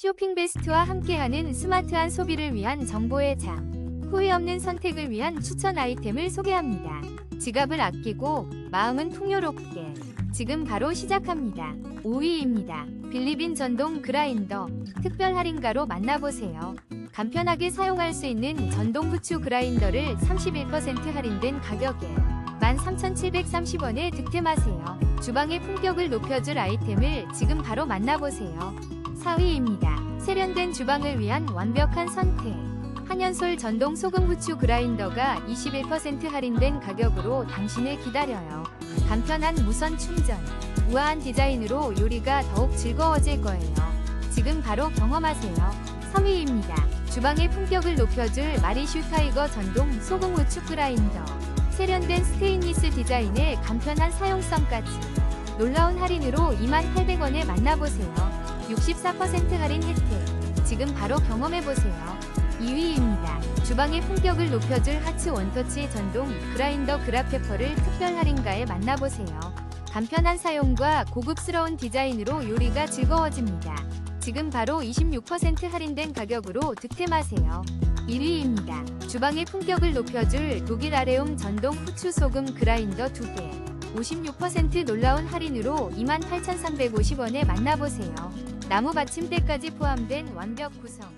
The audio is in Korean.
쇼핑 베스트와 함께하는 스마트한 소비를 위한 정보의 장. 후회 없는 선택을 위한 추천 아이템을 소개합니다. 지갑을 아끼고 마음은 풍요롭게. 지금 바로 시작합니다. 5위입니다. 빌리빈 전동 그라인더. 특별 할인가로 만나보세요. 간편하게 사용할 수 있는 전동 후추 그라인더를 31% 할인된 가격에 13,730원에 득템하세요. 주방의 품격을 높여줄 아이템을 지금 바로 만나보세요. 4위입니다. 세련된 주방을 위한 완벽한 선택. 한연솔 전동 소금 후추 그라인더가 21% 할인된 가격으로 당신을 기다려요. 간편한 무선 충전. 우아한 디자인으로 요리가 더욱 즐거워질 거예요. 지금 바로 경험하세요. 3위입니다. 주방의 품격을 높여줄 마리슈 타이거 전동 소금 후추 그라인더. 세련된 스테인리스 디자인에 간편한 사용성까지. 놀라운 할인으로 28,800원에 만나보세요. 64% 할인 혜택. 지금 바로 경험해보세요. 2위입니다. 주방의 품격을 높여줄 하츠 원터치 전동 그라인더 그라페퍼를 특별 할인가에 만나보세요. 간편한 사용과 고급스러운 디자인으로 요리가 즐거워집니다. 지금 바로 26% 할인된 가격으로 득템하세요. 1위입니다. 주방의 품격을 높여줄 독일 아레움 전동 후추 소금 그라인더 2개. 56% 놀라운 할인으로 28,350원에 만나보세요. 나무 받침대까지 포함된 완벽 구성.